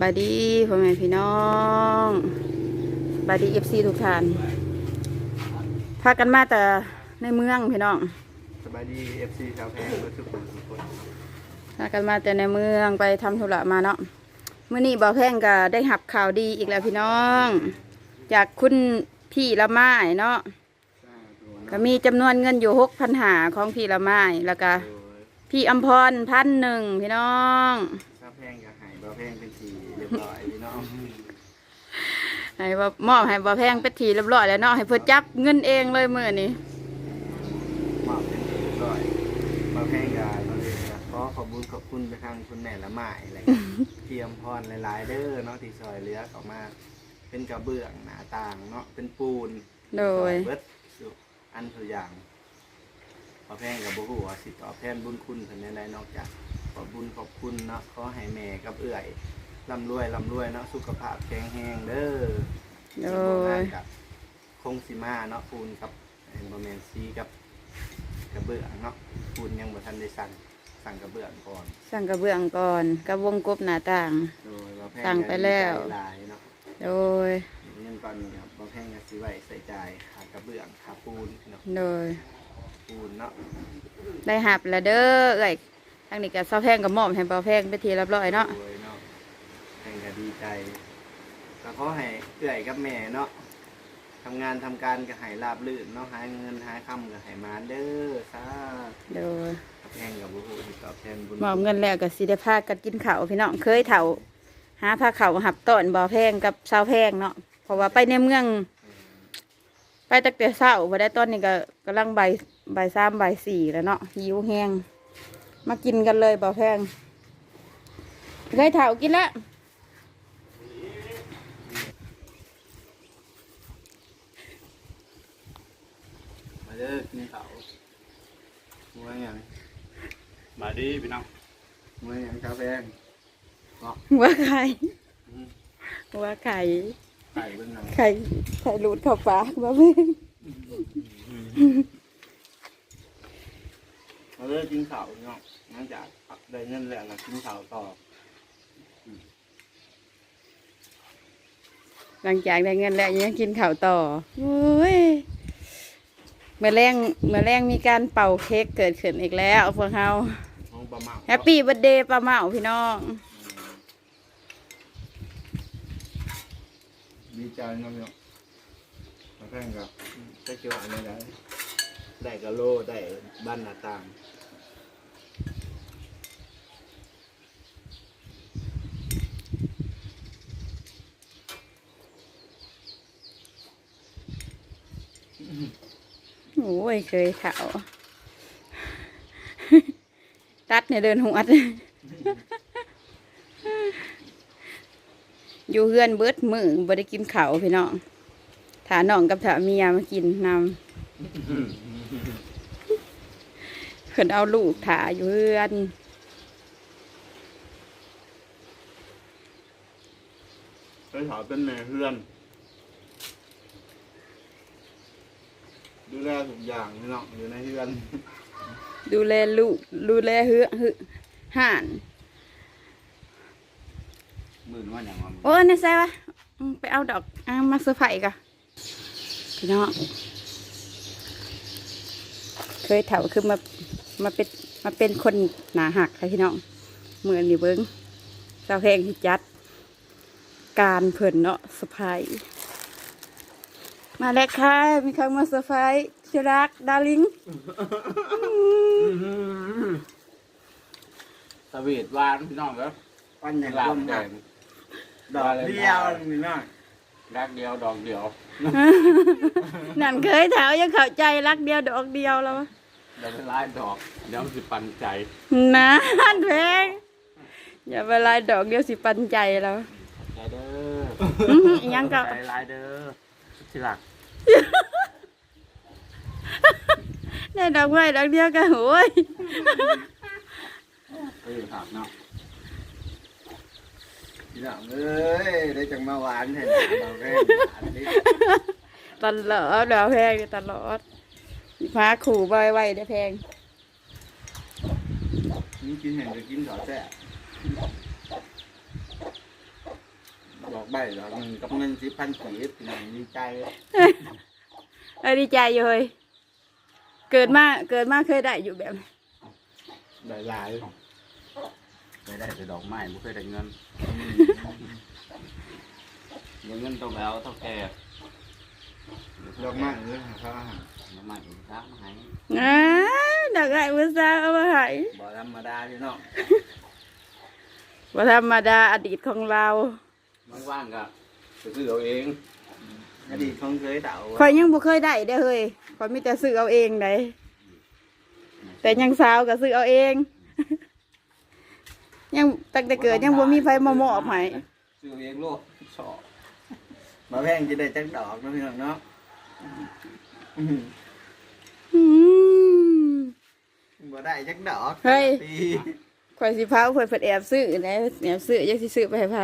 บายดีพ่อแม่พี่น้องสบายดีเอฟซีทุกท่านพากันมาแต่ในเมืองพี่น้องสบายดีเอฟซีชาวแพงเพื่อทุกคนทุกคนพากันมาแต่ในเมืองไปทำธุระมาเนาะเมื่อนี้บ่าวแพงก็ได้หับข่าวดีอีกแล้วพี่น้องจากคุณพี่ละไม้เนาะก็มีจำนวนเงินอยู่หกพันหาของพี่ละไม้แล้วก็โดยพี่อมพรพันหนึ่งพี่น้องชาวแพงกับหายบ่าวแพงเป็นสีเรียบร้อยพี่น้องให้บ่มอบให้บ่าวแพงเป็นทีเรียบร้อยแล้วเนาะให้เพิ่นจับเงินเองเลยมื้อนี้มอบเป็นสีเรียบร้อยบ่าวแพงกับเราเองก็ขอขอบคุณขอบคุณไปทางคุณแม่ละไม้อะไรกันเตรียมพรหลาย ๆ เด้อเนาะที่ซอยเหลือเขามา เป็นกระเบื้องหน้าต่างเนาะเป็นปูนโดยเบิดสุอันตัวอย่างบ่าวแพงกับบ่ฮู้ว่าสิตอบแทนบุญคุณเพิ่นได้ใดนอกจากขอบบุญขอบคุณเนาะขอให้แม่กับเอื้อย ร่ำรวยร่ำรวยเนาะสุขภาพแข็งแรงเด้อโดโดยยกับคงสิมาเนาะปูนกับเอ่อบะเมนซีกับกระเบื้องเนาะปูนยังบ่ทันได้สั่งสั่งกระเบื้องก่อน สั่งกระเบื้องก่อนกับวงกบหน้าต่าง โดยบ่แพงสั่งไปแล้ว หลายเนาะโดยเงินตอนนี้ครับบ่แพงก็สิไว้ใส่ใจายค่ากระเบื้องค่าปูนเนาะโดยปูนเนาะได้หับแล้วเด้อเอ้ยทางนี้ก็เซาแพงกับหม่อมให้บ่าวแพงไปทีเรียบร้อยเนาะ โดยเนาะแพงก็ ดีใจก็ขอให้เอื้อยกับแม่เนาะทำงานทำการก็ให้ราบรื่นเนาะหาเงินหาค่ำก็ให้มาเด้อสาโดยธุแพงกับบ่ฮู้ที่ตอบแทนบุญมอบเงินแล้วก็สิได้พากันกินข้าวพี่น้องเคยเฒ่าหาผ้าขาวหับต้นบ่าวแพงกับสาวแพงเนาะเพราะว่าไปในเมือง ไปตั้งแต่เช้าบ่ได้ตอนนี้ก็กำลังใบใบายสามใบายสี่แล้วเนาะหิวแห้งมากินกันเลยบ่าวแพงเคยเฒ่ากินแล้ว มาเด้อกินข้าวมวยหยัง มาดีพี่น้อง มวยหยังกาแฟ หัวไข่หัวไข่ไข่เบิ่งหนังไข่ไข่หลุดเข้าปากบ่าวแพงมาเด้อกินข้าวพี่น้องหลังจากได้เงินแล้วก็กินข้าวต่อ หลังจากได้เงินแล้วยังกินข้าวต่อโอ้ยเมื่อแรงเมื่อแรงมีการเป่าเค้กเกิดขึ้นอีกแล้วพวกเราน้องปลาเมาแฮปปี้เบิร์ดเดย์ป้าเมาพี่น้อง ดีใจเนาะพี่น้องมาแข่งกับได้เกี่ยวอันนี้ได้ได้กะโลได้บ้านหน้าต่างโอ้ยเคยเถาตัดเนี่ยเดินหัวด อยู่เฮือนเบิดมือบ่ได้กินข้าวพี่น้องถาน้องกับถาเมียมากินนำเพิ่นเอาลูกถาอยู่เฮือนเคยถามเป็นแม่เพื่อน ดูแลทุกอย่างพี่น้องอยู่ในเรือน ดูแลลูกดูแลเฮือหือห่านห มื่นว่าอย่างว่าโอ้ยนี่ใส่วะอืมไปเอาดอกอามาเซอร์ไพรส์กะพี่น้องเคยเถาคือมามาเป็นมาเป็นคนหนาหักค่ะพี่น้องเหมือนนี่เบิ้งสาวแพงที่จัด การเพิ่นเนาะเซอร์ไพรส์มาแล้วค่ะมีใครมาเซอร์ไพรส์ชิรักดาริงสวีทหวานพี่น้องครับปั้นอย่างลาร่บวมแดกันง ดอกเดียวพี่น้องรักเดียวดอกเดียวนั่นเคยเถายังเข้าใจรักเดียวดอกเดียวแล้ววะเดี๋ยวเป็นลายดอกเดี๋ยวมันสิปันใจนะแพงอย่าไปลายดอกเดียวสิปันใจแล้วใจเด้ออื้อหืออิหยังก็ใจลายเด้อที่หลักได้ดอกไม้ดอกเดียวกันโอ้ยเอ้ยถามเนาะ พี่น้องเอ้ยได้จังมาหวานเห็นดอกแรกหวานนี่ตลอดดาวแพงตลอดพาขู่บอยไว้ได้อแพงนี่กินเห็นจะกินข้าวแซ่บใบดอกหนึงกับเงินสิบพันกีบพี่น้องดีใจเออดีใจอยู่เฮ้ยเกิดมาเกิดมาเคยได้อยู่แบบนี้หลายหลาย เคยได้แต่ดอกไม้ไม่เคยได้เงินเดี๋ยวเงินต้องแล้วเท่าแก่ดอกไม้เรื่องของเขาอาหารดอกไม้อีกครั้งมาให้อ่าดอกไม้อุตสาห์เอามาให้บ่ธรรมดาพี่น้องว่าธรรมดาอดีตของเราว่างๆก็ไปซื้อเอาเองอดีตของเคยเดาคอยยังบ่เคยได้เด้อเฮ้ยคอยมีแต่ซื้อเอาเองได้แต่ยังสาวก็ซื้อเอาเอง ยังตั้งแต่เกิดยังบ่มีไฟมามอบให้ซื้อเอาเองโลดชอบมาแพงจะได้จักดอกเนาะพี่น้องเนาะอืมอืมบ่ได้จักดอกเฮ้ย ปีคอยสิพาเพิ่นเพิ่นแอบซื้อนะแอบซื้อยังสิซื้อไปให้ไผ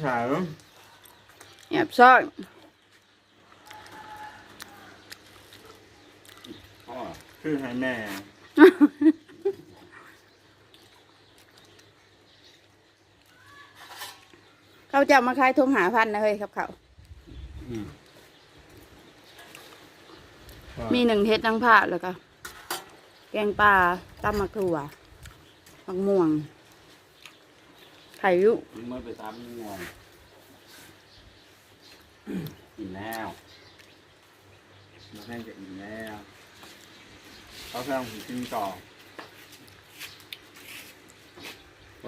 ใช่เนาะแอบซ่อนอ๋อคือให้แม่ เขาจะเอามาขายทงหาพันนะเฮ้ยครับเขาอืมมีหนึ่งเฮ็ดนังผ้าแล้วก็แกงปลาตำมะกรูดมะม่วงไข่ยุเมื่อไปตามงวงกินแล้วมาแพงจะอิ่มแล้วเขาเพิ่งกินต่อ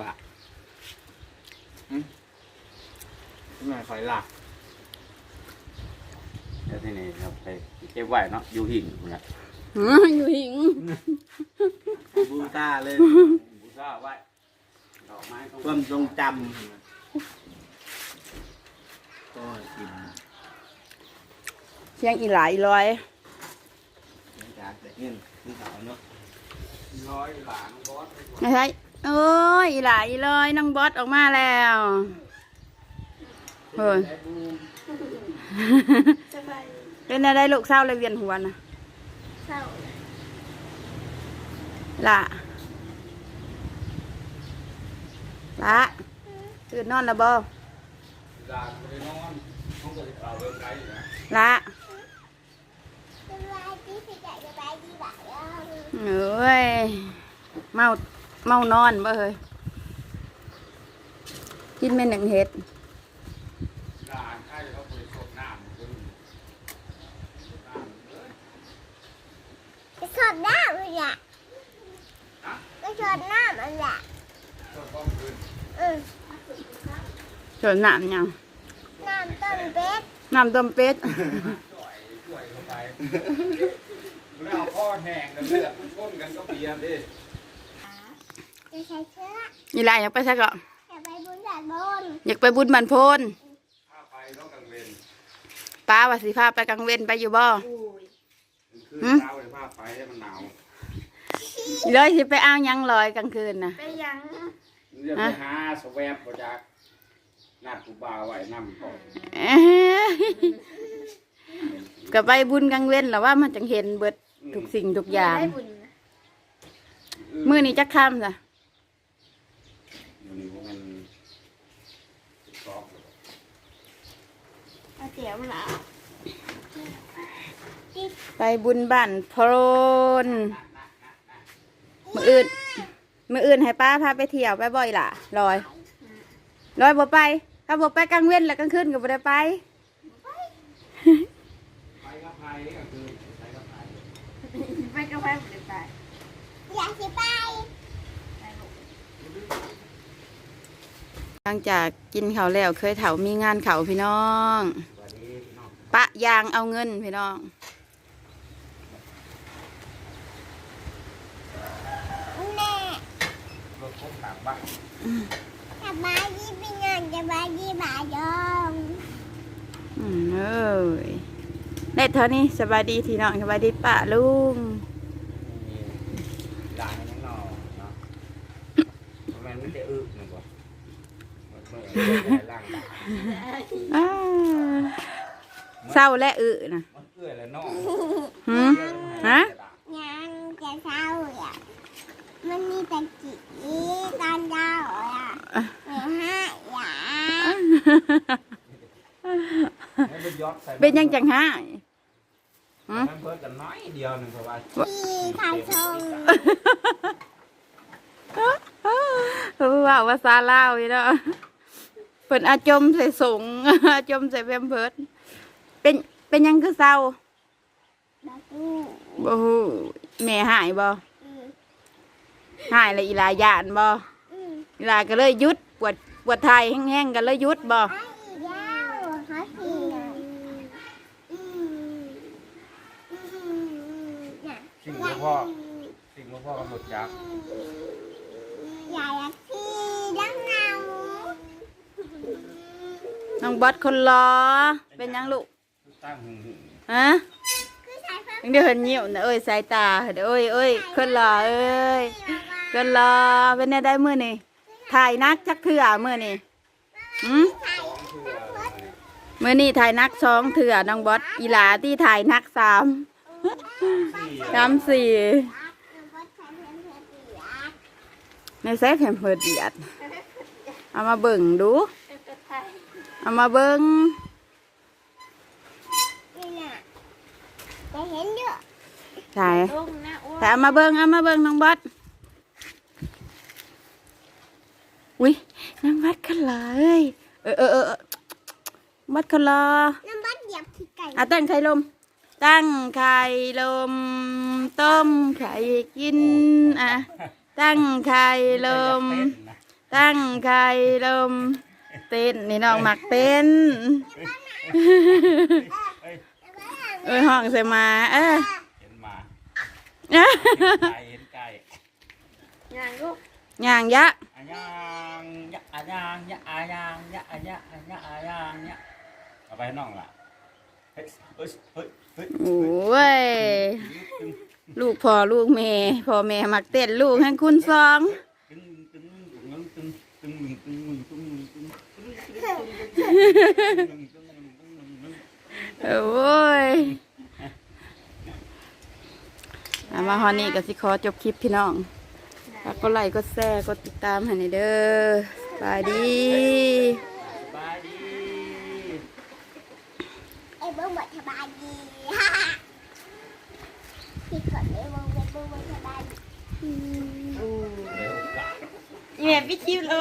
ว่าทำไมคอยหลักแล้วที่นี่เราไปเก็บไว้เนาะอยู่หิ่งพุ่นน่ะหืออยู่หิงบูตาเลย บูชาไว้ดอกไม้ต้องความทรงจำก็กินเชียงอีหลายอีร้อย จากแต่เงินที่เขาเนาะร้อยหลานบอสนะใช่โอ้ยอีหลายอีร้อยน้องบอสออกมาแล้ว เฮ้ยสบายเป็นอะไรลูกเศร้าเลยเวียนหัวนะเศร้าละละตื่นนอนแล้วบ่หลานไปนอนห้องก็จะเอาเรื่องไรอยู่นะละสบายดีสิจะสบายดีบ่ายอะเอ้ยเมาเมานอนบ่เฮ้ยกินเมนหนึ่งเห็ด หลานใครเขาไปสดน้ำขึ้นน้ำเลย ไปสอ ดน้ำมันแหละไปสอดน้ำมันแหละสดป้องขึ้นเออส่วนน้ำยังน้ำต้นเป็ดน้ำต้มเป็ด ช่วยช่วยเข้าไปแล้วเอาข้อแห้งกันเลือดมันก้นกันก็เบียร์ดิจะใช้เชื้อนี่ไรอยากไปซะก็จะไปบุญด่านบนอยากไปบุญบันโพนถ้าไปต้องกังเวนป้าว่าสิพาไปกลางเว้นไปอยู่บ่ คืนเช้าเลยพาไปให้มันหนาวเลยสิไปเอาหยังลอยกลางคืนนะไปยังเรียกไปหาสแวบประจักนัดกูบ่าวไว้นำก่อนเอ้ยก็ไปบุญกลางเว้นแล้วว่ามันจังเห็นเบิดทุกสิ่งทุกอย่าง ได้บุญนะมื้อนี้จักค่ำจ้ะอยู่นี่พวกมันสอบเอาเตี๋ยวมาละ ไปบุญบ้านโพนมืออื่นมืออื่นให้ป้าพาไปเที่ยวไปบ่อยล่ะลอยลอยบ่ไป ถ้าบ่ไปกลางเว้นแล้วกลางคืนก็บ่ได้ไปไปกับไผ่ก็คือไปกับไผ่ไปก็ไปบุญไปอยากสิไปหลังจากกินเขาแล้วเคยเถามีงานเขาพี่น้องสวัสดีพี่น้องปะยางเอาเงินพี่น้อง แม่ ร ถพบต่างบ้านสบายดีพี่น้องสบายดีบ่ายยองอืมเอ้ยได้เท่านี้สบายดีพี่น้องสบายดีปะลุงมีร้านยังนอเนาะมันไม่ได้อึนะบ่มันเมื่อยล่างด่าอ้าเศร้าและอึนะมันเอื้อยแล้วเนาะหืมฮะ ยังจะเศร้าอะ มันมีแต่กี่ตอนเช้าอะเหนื่อยห้าอย่าให้เป็นยอดใส่เป็นยังจังหายหืมเพิ่มกันน้อยเดียวหนึงเพราะว่าพี่ไข่ทองเพราะว่าภาษาลาวนี่เนาะเพิ่นอาจมใส่สงอาจมใส่แพมเพิร์ดเป็นเป็นหยังคือเศร้าบักกูบ่ฮู้แม่หายบ่อืม หายแล้วอีหลาย่านบ่อืมอีหลาก็เลยหยุดปวดปวดไทยแห้งๆกันเลยหยุดบ่ไอ้ยาวหาสีน่ะอืมอืมน่ะสิ่งหลวงพ่อ สิ่งหลวงพ่อกำหนดจักอยากอยากที่ดังเงาน้องบอสคนรอเป็นหยังลูกตั้งหึงหึงฮะคือสายฟ้ายังเดี๋ยวเห็นยิ้วนะเอ้ยสายตาเดี๋ยวเอ้ยเอ้ยคนรอเอ้ยค นรอเป็นไงได้มื้อนี่ถ่ายนักจักเถื่อมื้อนี่หืมใส่ทั้งหมดมื้อนี้ถ่ายนักสองเถื่อน้องบอสอีหลาที่ถ่ายนักสามสามสี่น้ำบดใส่เพื่อนเพื่อนเปียกในเซฟแผ่นเพิดเดียดเอามาเบิ่งดู เอามาเบิ่งนี่น่ะจะเห็นเยอะถ่ายถ่ายเอามาเบิ่งเอามาเบิ่งน้องบอส อุ้ยน้องบอสขลาเอ้ยเออเออเออเออบอสขลาน้ำบดเหยียบขี้ไก่อะตั้งไข่ลม ตั้งไข่ลม ต้มไข่กินอะตั้งไข่ลม ตั้งไข่ลม เต้นนี่น้องมักเต้นเออห้องใส่มาเออเห็นหมาเอ้อไก่เห็นไก่ ย่างยะอะย่างยะอะย่างยะอะย่างยะอะยะอะยะอะย่างยะเอาไปน้องล่ะเฮ้ยเฮ้ยเฮ้ยเฮ้ยโอ้ยลูกพ่อลูกแม่พ่อแม่มักเต้นลูกให้คุณซองตึงตึงตึงตึงตึงตึงตึงโอ้ยมาฮอนนี่กับสิคอจบคลิปพี่น้อง กกดไลค์กดแชร์กดติดตามให้หน่อยเด้อสบายดี